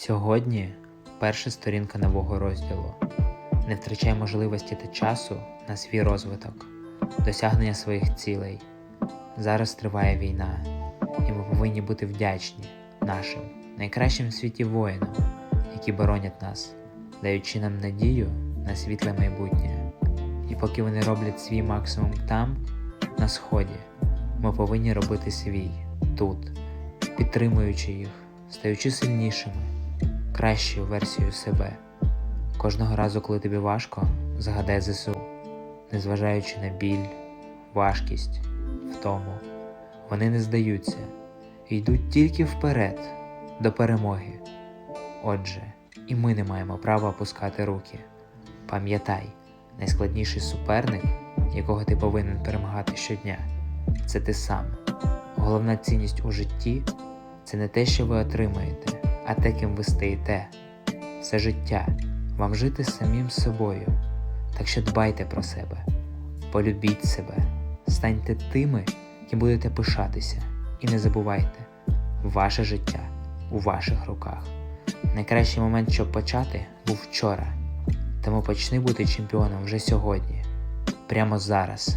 Сьогодні перша сторінка нового розділу. Не втрачай можливості та часу на свій розвиток, досягнення своїх цілей. Зараз триває війна, і ми повинні бути вдячні нашим найкращим в світі воїнам, які боронять нас, даючи нам надію на світле майбутнє. І поки вони роблять свій максимум там, на сході, ми повинні робити свій тут, підтримуючи їх, стаючи сильнішими, кращою версією себе. Кожного разу, коли тобі важко, згадай ЗСУ, незважаючи на біль, важкість, втому. Вони не здаються йдуть тільки вперед, до перемоги. Отже, і ми не маємо права опускати руки. Пам'ятай, найскладніший суперник, якого ти повинен перемагати щодня, це ти сам. Головна цінність у житті це не те, що ви отримаєте, а те, ким ви стаєте. Все життя вам жити самим собою. Так що дбайте про себе, полюбіть себе, станьте тими, ким будете пишатися, і не забувайте, ваше життя у ваших руках. Найкращий момент, щоб почати, був вчора. Тому почни бути чемпіоном вже сьогодні, прямо зараз.